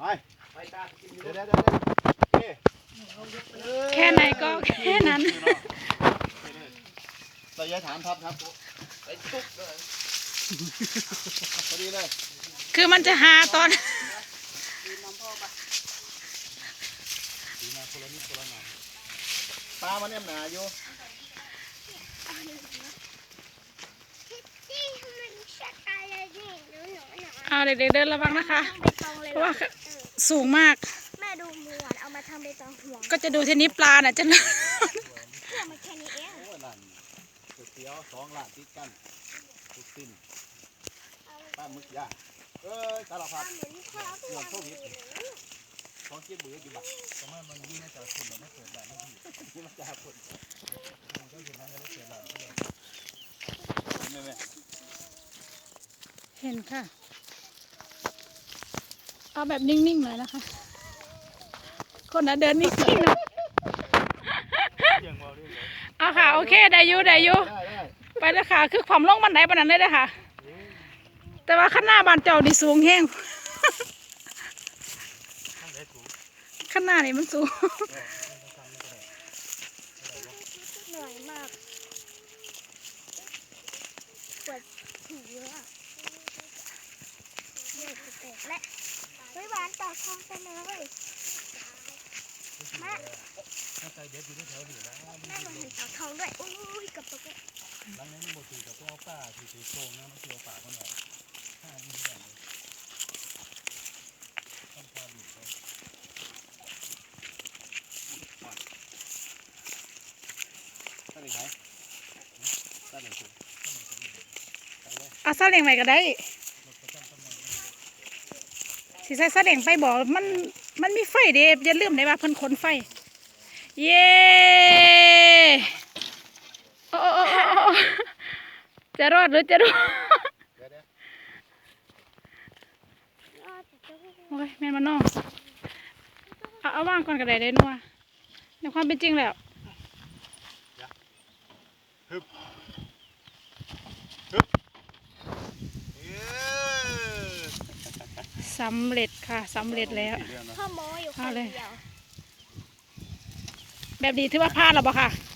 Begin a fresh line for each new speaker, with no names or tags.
ไปเดี๋ยวเดี๋ยวเดี๋ยวโอเค
แค่ไหนก็แค่นั้น
เราอย่าถามครับครับพอดีเลย
คือมันจะหาตอน
ปลามันเนี่ยหนาอยู่
นี่มันชัดตาย เลยนี่หนูหนูหนู
เอาเด็กๆเดินระวังนะคะ
ใบตองเลย
เพราะว่าสูงมาก
แม่ดูหมวนเอามาทำใบตองห่วง
ก็จะดูเทนนี้ปลาน่ะจะ
เพื่อมาแค่นี้เอง
โอ้ยหลานก๋วยเตี๋ยวสองหลานติดกันทุกสิ้นป้าหมึกย่างเอ้ยสารพัด
เหมือนข้าว
เงินโชคดีของเจี๊ยบเบืออยู่บ้านทำไมมันยิ่งมาจากคนเราไม่เกิดแบบนี้ยิ่งมาจากคนมันก็เห็นนั้นก็ได้เกิดแบบนี้แม่แม่
เห็นค่ะ เอาแบบนิ่งๆหน่อยนะคะ คนน่ะเดินนิ่งๆหน่อย
เสียงเบาด้วยเหรอ
เอาค่ะ โอเค ได้อยูได้อยู
ได้ได้
ไปเลยค่ะ คือความลงบันไดปานนั้นเลยนะคะแต่ว่าข้างหน้าบ้านเจ้านี่สูงแห้ง
ข้างไหนถูก
ข้างหน้านี่มันสูง
เหนื่อยมากปวดหูอะเหนื่อยจะ แตกและเฮ้ยหวานต่อทองไปเลยแม่
ถ้าใจเด็ดอยู่ที่แถวนี้นะ
แม่มาเห็นต่อทองด้วยอุ้ยกับปกติ
หลังนี้มันบ่ถือกับพวกป้าที่ถือโครงนะมันเกี่ยวปากมันหน่อยห้านี่แบบนี้ต้องพาหลุดไปตั้งไหนตั้งไหนถูก
เอาซาเล้งไปก็ได้ สิใส่ซาเล้งไปบอกมันมันมีไฟเด้อย่าลืมได้ว่าเพิ่นขนไฟ เย้โอ้โอ้จะรอดหรือจะรอดโอ้ยแม่นมาน้องเอาเอาว่างก่อนก็ได้เด้นัวในความเป็นจริงแล้ว
เย้
สำเร็จค่ะสำเร็จแล้ว
พ่อโมอยู่คน
เอาเลย
เดียว
แบบนี้ถือว่าพลาดหรอปะค่ะ
พ